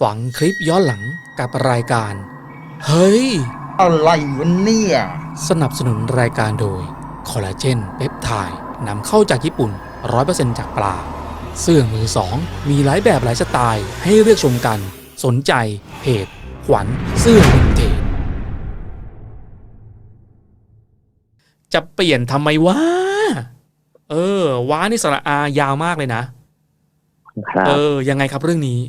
ฝังคลิปย้อนหลังกับรายการ เฮ้ย อะไรวะเนี่ย สนับสนุนรายการโดย คอลลาเจนเปปไทด์นำเข้าจากญี่ปุ่น 100%จากปลา เสื้อมือสอง มีหลายแบบหลายสไตล์ให้เลือกชมกัน สนใจเพจขวัญเสื้อวินเทจจะเปลี่ยนทำไมวะ เออว้านี่สระอายาวมากเลยนะครับเออ ยังไงครับเรื่องนี้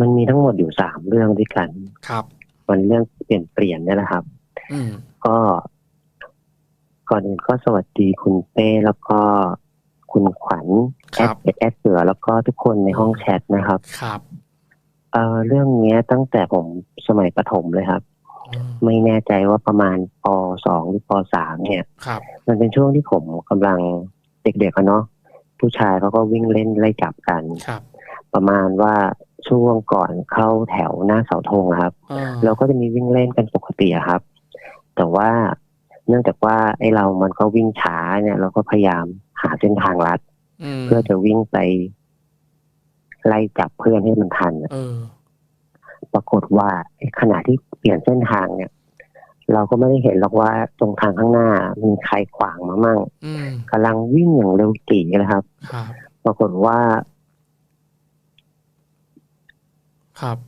มันมีทั้งหมดอยู่สามเรื่องด้วยกัน ครับ มันเรื่องเปลี่ยนเปลี่ยนเนี่ยนะครับอืมก็ก่อนอื่นก็สวัสดีคุณเป้แล้วก็คุณขวัญคแอรัดบเป็ดแอดเสือแล้วก็ทุกคนในห้องแชทนะครับ ครับเอ่อเรื่องเนี้ยตั้งแต่ผมสมัยประถมเลยครับอืมไม่แน่ใจว่าประมาณปสองหรือปสามเนี่ยครับ มันเป็นช่วงที่ผมกำลังเด็กๆกันเนาะผู้ชายเขาก็วิ่งเล่นไล่จับกันครับ ประมาณว่า ช่วงก่อนเข้าแถวหน้าเสาธงอะครับเออเราก็จะมีวิ่งเล่นกันปกติอะครับ แต่ว่าเนื่องจากว่าไอ้เรามันก็วิ่งช้าเนี่ย เราก็พยายามหาเส้นทางลัดอืมเพื่อจะวิ่งไป ไล่จับเพื่อนให้มันทันอะเออปรากฏว่าไอ้ขณะที่เปลี่ยนเส้นทางเนี่ย เราก็ไม่ได้เห็นหรอกว่าตรงทางข้างหน้ามีใครขวางมามั่งอืมกำลังวิ่งอย่างเร็วจีเลยครับครับปรากฏว่า ครับ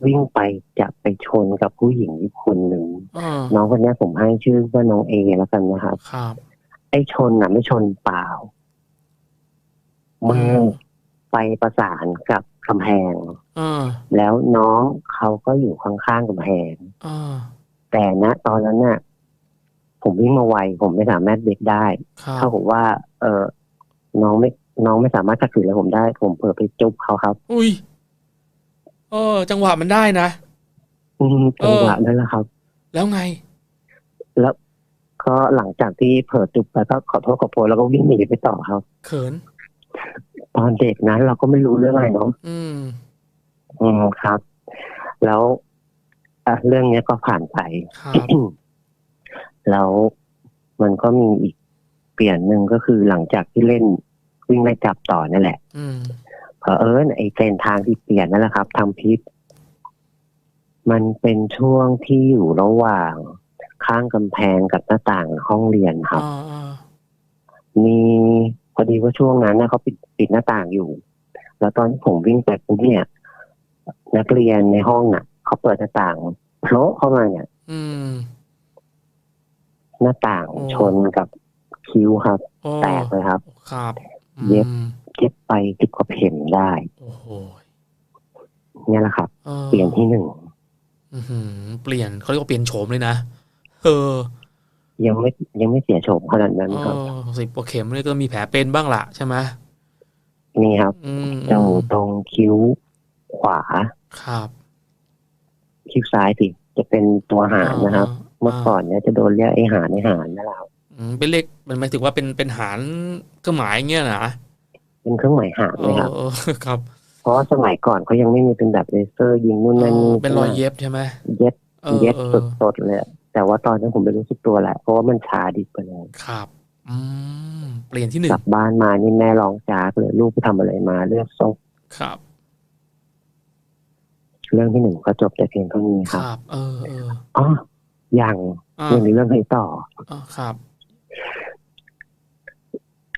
วิ่งไปจะไปชนกับผู้หญิงอีกคนหนึ่งเออน้องคนเนี้ยผมให้ชื่อว่าน้องเอแล้วกันนะครับครับ ไอ้ชนน่ะ ไม่ชนเปล่ามือไปประสานกับกำแพงเออแล้วน้องเขาก็อยู่ข้างๆกำแพงเออแต่ณตอนนั้นน่ะ ผมวิ่งมาไวผมไม่สามารถเบรกได้ครับเท่ากับว่า เออน้องไม่น้องไม่สามารถขัดขืนอะไรผมได้ ผมเผลอไปจุ๊บเขาครับ อุ้ย เออ จังหวะมันได้นะอืมเอจังอหวะนั้นแหละครับ แล้วไง แล้วก็หลังจากที่เผลอจุ๊บไปก็ขอโทษขอโพยแล้วก็วิ่งหนีไปต่อครับ เขิน ตอนเด็กนั้นเราก็ไม่รู้เรื่องอะไรเนาะอืม อืมครับ แล้วอะเรื่องเนี้ยก็ผ่านไป ครับ แล้วมันก็มีอีกเปลี่ยนหนึ่งก็คือหลังจากที่เล่นวิ่งไล่จับต่อนั่นแหละ อืม เผอิญไอ้เส้นทางที่เปลี่ยนนั่นแหละครับทำพิษ มันเป็นช่วงที่อยู่ระหว่างข้างกำแพงกับหน้าต่างห้องเรียนครับอ่าอ่ามีพอดีว่าช่วงนั้นนะเขาปิดปิดหน้าต่างอยู่ แล้วตอนที่ผมวิ่งไปปุ๊บเนี่ย นักเรียนในห้องน่ะเขาเปิดหน้าต่างโผล่เข้ามาเนี่ยอืมหน้าต่างโอ้ชนกับคิ้วครับโอ้แตกเลยครับ ครับ เย็บอืม เย็บไปสิบกว่าเข็มได้ โอ้โหเนี่ยแหละครับออเปลี่ยนที่หนึ่งอื้อหือเปลี่ยนเขาเรียกว่าเปลี่ยนโฉมเลยนะเออ ยังไม่ยังไม่เสียโฉมขนาดนั้นเอครับอสิบกว่าเข็มนี่ก็มีแผลเป็นบ้างละใช่ไหมนี่ครับอืมเจ้าตรงคิ้วขวาครับคิ้วซ้ายสิจะเป็นตัวหารนะครับ เมื่อก่อนเนี่ยจะโดนเรียกไอ้หารไอ้หารนั่นแหละครับอืมเป็นเลขมันหมายถึงว่าเป็นเป็นหารเครื่องหมายเงี้ยนะ เป็นเครื่องหมายหารเอเลยอครับเออครับ เพราะว่าสมัยก่อนเขายังไม่มีเป็นแบบเลเซอร์ยิงนู่นนั่นเอนี่อเป็นรอยเย็บใช่ไหมเย็บเออเย็บเออสดๆเลยอะแต่ว่าตอนนั้นผมไม่รู้สึกตัวแหละเพราะว่ามันชาดิบไปเลยครับอืมเปลี่ยนที่หนึ่กงลับบ้านมานี่แม่ร้องจากเลยลูกไปทำอะไรมาเรื่องซกครับ เรื่องที่หนึ่งก็จบแต่เพียงเท่านี้คครับรับเออเอออ๋อยังอ่ายังมีเรื่องให้ต่ออ่าครับ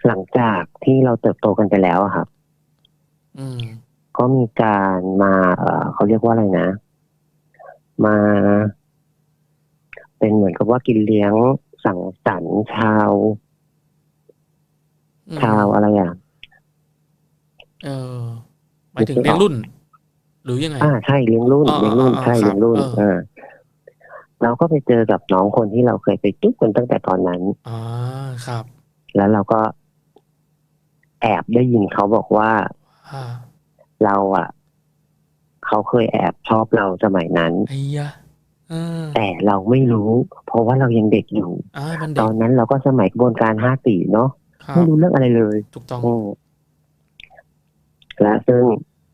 หลังจากที่เราเติบโตกันไปแล้วอะครับอืมก็มีการมาเอ่อเขาเรียกว่าอะไรนะ มา เป็นเหมือนกับว่ากินเลี้ยงสั่งสรรค์ชาวอืมชาวอะไรอะเออหมายถึงเลี้ยงรุ่น หรือยังไง อ่าใช่เลี้ยงรุ่นอ่าเลี้ยงรุ่นอ่าใช่ครับเลี้ยงรุ่นเออเออเราก็ไปเจอกับน้องคนที่เราเคยไปจุ๊บกันตั้งแต่ตอนนั้นอ่าครับ แล้วเราก็ แอบได้ยินเขาบอกว่าอ่าเราอะ เขาเคยแอบชอบเราสมัยนั้นไอ้ยะเออแต่เราไม่รู้ เพราะว่าเรายังเด็กอยู่อ่ามันตเด็อกนนั้นเราก็สมัยกระบวนการห้าปีเนาะครับไม่รู้เรื่องอะไรเลยถูกต้องอืมและซึ่ง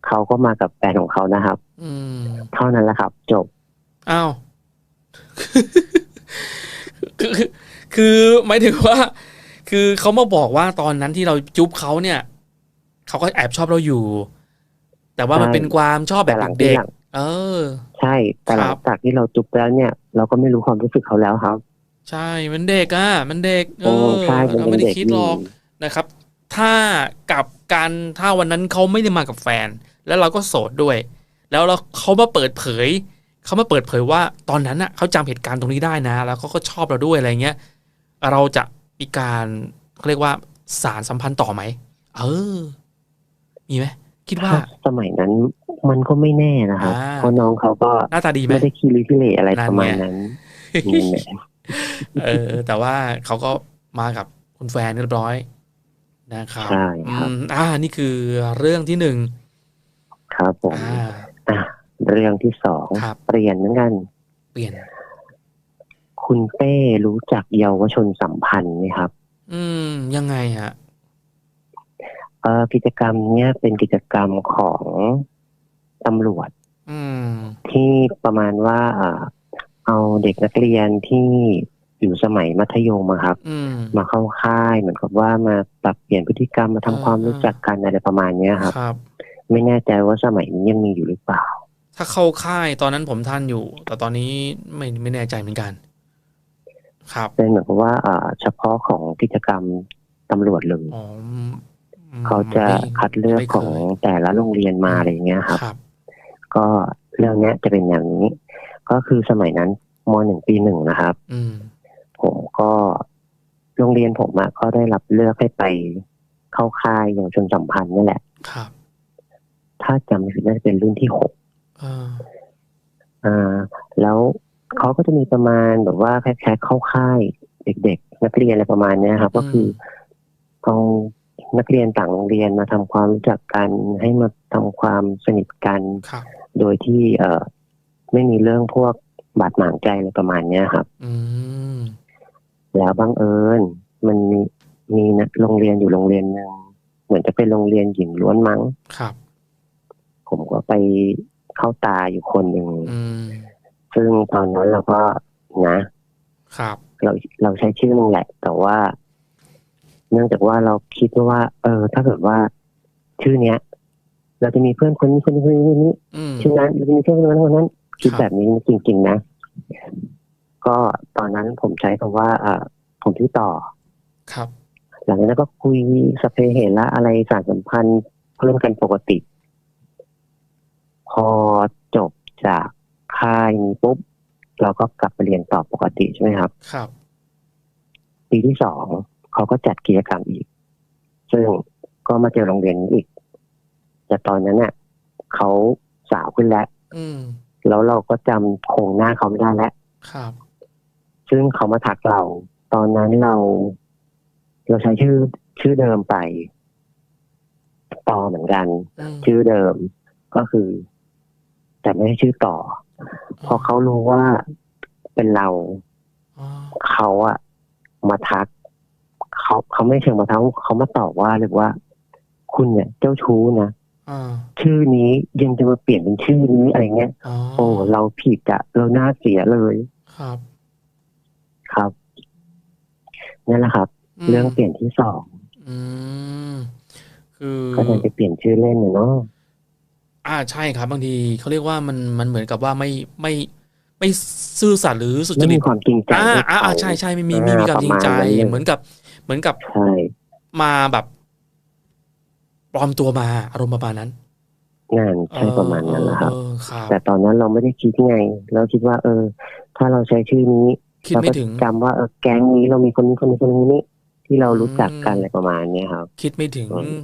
เขาก็มากับแฟนของเขานะครับอืมเท่านั้นแหละครับ จบอ้าวคือคือคือหมายถึงว่า คือเขามาบอกว่าตอนนั้นที่เราจุ๊บเขาเนี่ยเขาก็แอบชอบเราอยู่ แต่ว่ามันใช่เป็นความชอบแบแต่บหลังที่เด็กหลังๆเออ ใช่แต่หลัคงรับจากที่เราจุบแล้วเนี่ย เราก็ไม่รู้ความรู้สึกเขาแล้วครับ ใช่มันเด็กอะมันเด็ก เอโอ้อใช่มันเราเป็ไม่นได้เด็กคิดอหรยู่อกนะครับ ถ้ากับการถ้าวันนั้นเขาไม่ได้มากับแฟน แล้วเราก็โสดด้วย แล้วเราเขามาเปิดเผยเขามาเปิดเผยว่าตอนนั้นน่ะเขาจำเหตุการณ์ตรงนี้ได้นะ แล้วเขาก็ชอบเราด้วยอะไรเงี้ยเราจะ มีการเขาเรียกว่าสารสัมพันธ์ต่อไหม เออ มีไหม คิดว่าถ้าสมัยนั้นมันก็ไม่แน่นะครับอ่าเพราะน้องเขาก็หน้าตาดีไหมไม่ได้คีริพิเลอะไรนั่นไงประมาณนั้นนั่นแหละเออ แต่ว่าเขาก็มากับคุณแฟนเรียบร้อยนะครับใช่ครับอืมอ่า นี่คือเรื่องที่หนึ่งครับผมอ่าอะเรื่องที่สองครับเปลี่ยนเหมือนกัน เปลี่ยน คุณเป้รู้จักเยาวชนสัมพันธ์ไหมครับ อืม ยังไงฮะเอ่อกิจกรรมเนี้ยเป็นกิจกรรมของตำรวจอืมที่ประมาณว่าเอ่อเอาเด็กนักเรียนที่อยู่สมัยมัธยมอะครับอืมมาเข้าค่ายเหมือนกับว่ามาปรับเปลี่ยนพฤติกรรมมาทำอ่าความรู้จักกันอะไรประมาณเนี้ยครับครับไม่แน่ใจว่าสมัยนี้ยังมีอยู่หรือเปล่า ถ้าเข้าค่ายตอนนั้นผมทันอยู่ แต่ตอนนี้ไม่ไม่แน่ใจเหมือนกัน ครับเป็นเหมือนกับว่าเอ่อเฉพาะของกิจกรรมตำรวจเลยอ๋ออืมเขาจะไม่คัดเลือกไม่คยของแต่ละโรงเรียนมาอะไรอย่างเงี้ยครับครับ ก็เรื่องเนี้ยจะเป็นอย่างนี้ ก็คือสมัยนั้นมหนึ่งปีหนึ่งนะครับอืมผมก็โรงเรียนผมอะก็ได้รับเลือกให้ไปเข้าค่ายเยาวชนสัมพันธ์นี่แหละครับถ้าจำไม่ผิดน่าจะเป็นรุ่นที่หกเอออ่า แล้ว เขาก็จะมีประมาณแบบว่าคล้ายๆเข้าค่ายเด็ก ๆ นักเรียนอะไรประมาณเนี้ยครับ ก็คือเอานักเรียนต่างโรงเรียนมาทำความรู้จักกันให้มาทำความสนิทกันครับโดยที่เอ่อไม่มีเรื่องพวกบาดหมางใจอะไรประมาณเนี้ยครับอืมแล้วบังเอิญมันมีมีนะโรงเรียนอยู่โรงเรียนหนึ่งเหมือนจะเป็นโรงเรียนหญิงล้วนมั้งครับ ผมก็ไปเข้าตาอยู่คนหนึ่งอืม ซึ่งตอนนั้นเราก็นะครับ เราเราใช้ชื่อนึงแหละ แต่ว่า เนื่องจากว่าเราคิดว่า เออ ถ้าเกิดว่าชื่อเนี้ย เราจะมีเพื่อนคนนี้คนนี้คนนี้คนนี้อืมชื่อนั้นเราจะมีเพื่อนคนนั้นคนนั้นคิดครับแบบนี้จริงๆนะ ก็ตอนนั้นผมใช้คำว่าเออผมชื่อต่อ ครับ หลังจากนั้นก็คุยสพเปเหตุละอะไรสารสัมพันธ์เพิ่มกันปกติ พอจบจากค่ายนี้ปุ๊บ เราก็กลับไปเรียนต่อปกติใช่ไหม ครับครับ ปีที่สองเขาก็จัดกิจกรรมอีก ซึ่งก็มาเจอโรงเรียนนี้อีก แต่ตอนนั้นเนี่ยเขาสาวขึ้นแล้วอืมแล้วเราก็จำโครงหน้าเขาไม่ได้แล้วครับ ซึ่งเขามาทักเรา ตอนนั้นเรา เราใช้ชื่อชื่อเดิมไป ต่อเหมือนกันอืมชื่อเดิมก็คือ แต่ไม่ใช่ชื่อต่อ พอเขารู้ว่าเป็นเราอ๋อ เขาอะมาทักเขาเขาไม่เชิงมาทักเขามาตอบว่าเลยว่า คุณเนี่ยเจ้าชู้นะอ่าชื่อนี้ยังจะมาเปลี่ยนเป็นชื่อนี้อะไรเงี้ยอ๋อโอ้เราผิดอะเราหน้าเสียเลยครับ ครับนั่นแหละครับมเรื่องเปลี่ยนที่สองอืมคือก็เลยจะเปลี่ยนชื่อเล่นน่ะเนาะอ่าใช่ครับ บางทีเขาเรียกว่ามันมันเหมือนกับว่าไม่ไม่ ไม่ซื่อสัตย์หรือสุจไม่ริมีตความจริงใจอ่าให้อ่าเขาอ่าใช่ใช่ไม่มีไม่มีความจริงใจประมาณนั้นเลยเหมือนกับ เหมือนกับใช่มาแบบปลอมตัวมาอารมณ์ประมาณนั้นงานใช่ประมาณนั้นแหละครับเออครับ แต่ตอนนั้นเราไม่ได้คิดไง เราคิดว่า เออ ถ้าเราใช้ชื่อนี้คิดเราไม่ก็ถึงจำว่าเออแก๊งนี้เรามีคนนี้คนนี้คนนี้ที่เรารู้จักกันอืมอะไรประมาณเนี้ยครับ คิดไม่ถึงอืม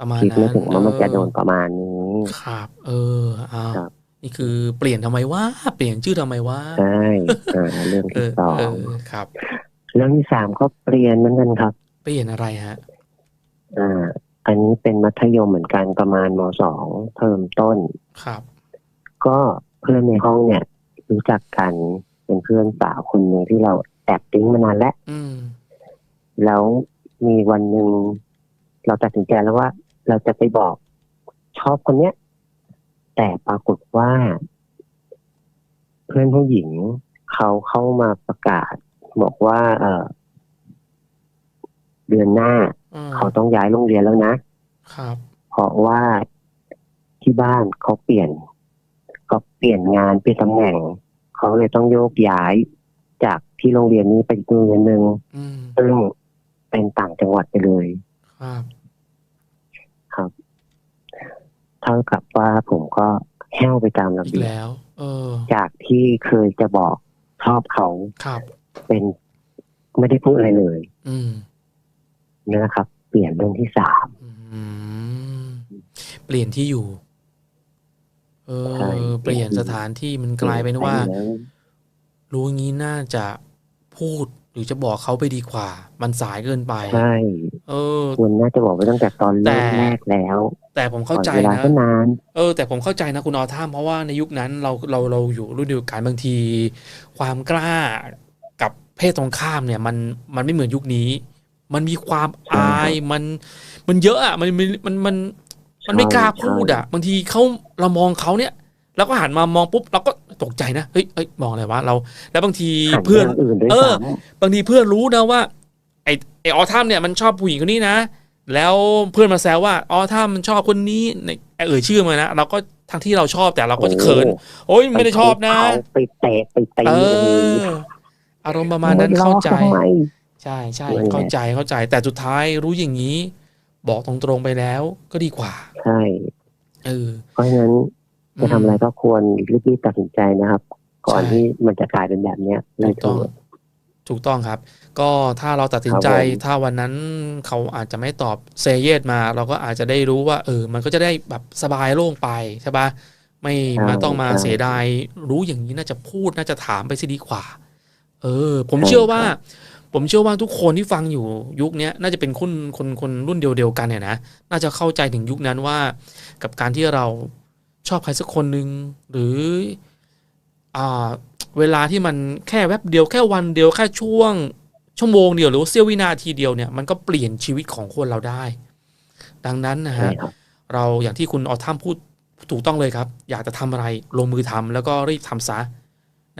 ประมาณคิดนั้นไม่ถึงว่ามันจะเออโดนประมาณนี้ครับ เอออ้าวครับ นี่คือเปลี่ยนทำไมวะเปลี่ยนชื่อทำไมวะใช่อ่าเรื่องเอที่อสอเองอครับเรื่องที่สามก็เปลี่ยนเหมือนกันครับ เปลี่ยนอะไรฮะอ่าอันนี้เป็นมัธยมเหมือนกันประมาณมสองเทอมต้นครับ ก็เพื่อนในห้องเนี่ย รู้จักกันเป็นเพื่อนสาวคนหนึ่งที่เราแอบติ้งมานานแล้วอืมแล้วมีวันหนึ่งเราตัดสินใจแล้วว่า เราจะไปบอกชอบคนเนี้ย แต่ปรากฏว่า เพื่อนผู้หญิงเขาเข้ามาประกาศ บอกว่า เออเดือนหน้าอืมเขาต้องย้ายโรงเรียนแล้วนะครับ เพราะว่าที่บ้านเขาเปลี่ยนเขาเปลี่ยนงานเปลี่ยนตำแหน่งเขาเลยต้องโยกย้ายจากที่โรงเรียนนี้ไปอีกโรงเรียนหนึ่งอืมซึ่งเป็นต่างจังหวัดไปเลย ครับ เท่ากับว่าผมก็แห้วไปตามระอีกเบียบแล้ว เออ จากที่เคยจะบอกชอบเขาครับ เป็นไม่ได้พูดอะไรเลย อืมนี่นะครับ เปลี่ยนเรื่องที่สามอืมเปลี่ยนที่อยู่ เอใช่อเปลี่ยนสถานที่มันกลายเป็นว่าแล้วรู้งี้น่าจะพูด หรือจะบอกเขาไปดีกว่า มันสายเกินไปใช่เออควรน่าจะบอกไว้ตั้งแต่ตอนแต่เริ่มแรกแล้ว แต่ผมเข้าใจก่อนเวลานะก็นานเออ แต่ผมเข้าใจนะคุณออท่ามเพราะว่าในยุคนั้นเราเราเราอยู่รุ่นเดียวกันบางที ความกล้ากับเพศตรงข้ามเนี่ย มันมันไม่เหมือนยุคนี้ มันมีความอายมัน มันเยอะอะมันมันมันมันมันไม่กล้าพูดอะ บางทีเขาเรามองเขาเนี่ย แล้วก็หันมามองปุ๊บเราก็ ตกใจนะเฮ้ยเฮ้ยมองอะไรวะเรา แล้วบางทีหันเพื่อนย่างอื่นด้วยเออซ้บางทีเพื่อนรู้นะว่า ไอไอออทัมเนี่ยมันชอบผู้หญิงคนนี้นะ แล้วเพื่อนมาแซวว่าออทัมมันชอบคนนี้ในเอ่ยชื่อมานะเราก็ทั้งที่เราชอบแต่เราำก็จะเขิน โอ้ยไม่ได้ชอบนะไปเตะไปตีเอกันนี้ออารมณ์ประมาณนั้นเข้าใจทำไมใช่ใช่นั่นแหละเข้าใจเข้าใจ แต่สุดท้ายรู้อย่างนี้ บอกตรงๆไปแล้วก็ดีกว่า ใช่เออเพราะฉะนั้น จะทำอะไรก็ควรรีบๆตัดสินใจนะครับ ก่อนใช่ที่มันจะกลายเป็นแบบเนี้ยเลถูยกต้องเถิดถูกต้องครับ ก็ถ้าเราตัดสินใจครับผมถ้าวันนั้นเขาอาจจะไม่ตอบเซเยสมา เราก็อาจจะได้รู้ว่า เออ มันก็จะได้แบบสบายโล่งไปใช่ปะไม่มาต้องมาเสียดายรู้อย่างนี้น่าจะพูดน่าจะถามไปสิดีกว่า เออ ผมเชื่อว่า ผมเชื่อว่าทุกคนที่ฟังอยู่ยุคเนี้ยน่าจะเป็นคนคนคนรุ่นเดียวเดียวกันเนี่ยนะน่าจะเข้าใจถึงยุคนั้นว่า กับการที่เรา ชอบใครสักคนหนึ่งหรืออ่าเวลาที่มันแค่แวบเดียวแค่วันเดียวแค่ช่วง ชั่วโมงเดียวหรือว่าเสี้ยววินาทีเดียวเนี่ยมันก็เปลี่ยนชีวิตของคนเราได้ ดังนั้นนะใช่ฮะครับเราอย่างที่คุณออทัมพูดถูกต้องเลยครับ อยากจะทำอะไรลงมือทำแล้วก็รีบทำซะ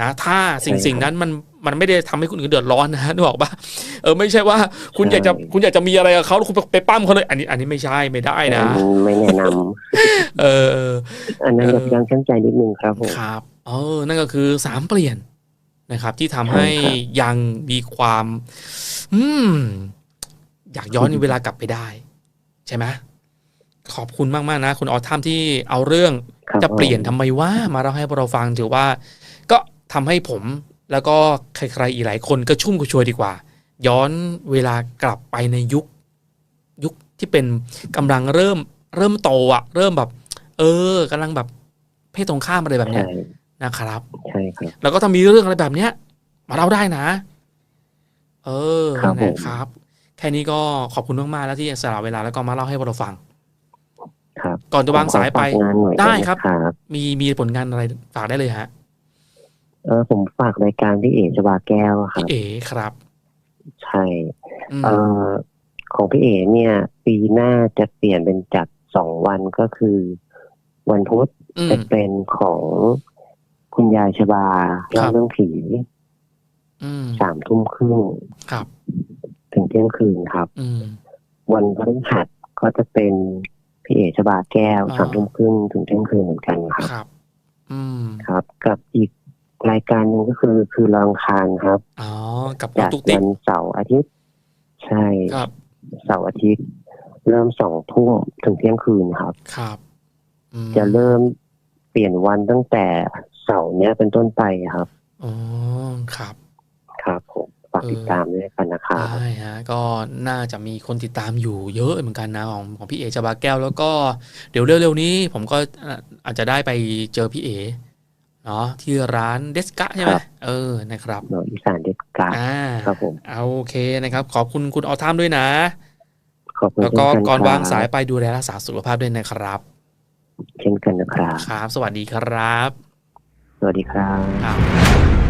นะถ้าสิ่งใช่ครับสิ่งนั้นมันมันไม่ได้ทำให้คนอื่นเดือดร้อนนะนึกออกปะเออไม่ใช่ว่าคุณใช่อยากจะคุณอยากจะมีอะไรกับเขาแล้วคุณไปไปปั้มเขาเลย อันนี้อันนี้ไม่ใช่ไม่ได้นะ ไม่แนะนำเอออันนั้นเออแบบยังชั่งใจนิดนึงครับผมครับเออนั่นก็คือสามเปลี่ยนนะครับ ที่ทำให้ใช่ครับยังมีความ อืม อยากย้อนเวลากลับไปได้ ใช่ไหมขอบคุณมาก ๆ นะ คุณออทัมที่เอาเรื่องครับจะเปลี่ยนผมทำไมว่ามาเราให้พวกเราฟังถือว่าก็ ทำให้ผมแล้วก็ใครๆอีกหลายคนก็ชุ่มกระชวยดีกว่า ย้อนเวลากลับไปในยุคยุคที่เป็นกำลังเริ่มเริ่มโตอะเริ่มแบบ เออกำลังแบบเพศตรงข้ามอะไรแบบเนี้ยใช่นะครับใช่ครับ แล้วก็ถ้ามีเรื่องอะไรแบบเนี้ย มาเล่าได้นะ เออครับผมนะครับ แค่นี้ก็ขอบคุณมากๆแล้วที่สละเวลาแล้วก็มาเล่าให้พวกเราฟังครับ ก่อนจะวางสายไปผมขอฝกงานหน่อยได้หมครับครับ มีมีผลงานอะไรฝากได้เลยฮะ เออผมฝากรายการที่เอ๋ชบาแก้วอะคพี่รับ เอ๋ครับ ใช่อืมเออของพี่เอ๋เนี่ย ปีหน้าจะเปลี่ยนเป็นจัดสองวันก็คือ วันพุธอืมจะเป็นของคุณยายชบาครัเล่าบเรื่องผีอืมสามทุ่มครึ่งครับถึงเที่ยงคืนครับอืมวันพฤหัสก็จะเป็นพี่เอ๋ชบาแก้วอ่าสามทุ่มครึ่งถึงเที่ยงคืนเหมือนกันครับ ครับอืมครับกับอีก รายการหนึ่งก็คือคือรองคารครับ อ๋อ กับจัดตุ๊กติ๊กวันเสาร์อาทิตย์ ใช่ครับเสาร์อาทิตย์ เริ่มสองทุ่มถึงเที่ยงคืนครับ ครับอืมจะเริ่มเปลี่ยนวันตั้งแต่เสาร์เนี้ยเป็นต้นไปครับอ๋อครับ ครับผมฝากเออติดตามด้วยกันนะครับได้ฮะก็น่าจะมีคนติดตามอยู่เยอะเหมือนกันนะของของพี่เอจาบาแก้วแล้วก็เดี๋ยวเร็วๆนี้ผมก็อะอาจจะได้ไปเจอพี่เอ เนาะที่ร้านเดสกะใช่ไหมครับเออนะครับหน่วยอีสานเด็ดกาดอ่าครับผมเอาโอเคนะครับ ขอบคุณคุณออทามด้วยนะขอบคุณแล้วก็เช่นก่อนครับวางสายไปดูแลรักษาสุขภาพด้วยนะครับเช่นกันนะครับครับ สวัสดีครับ สวัสดีครับครับ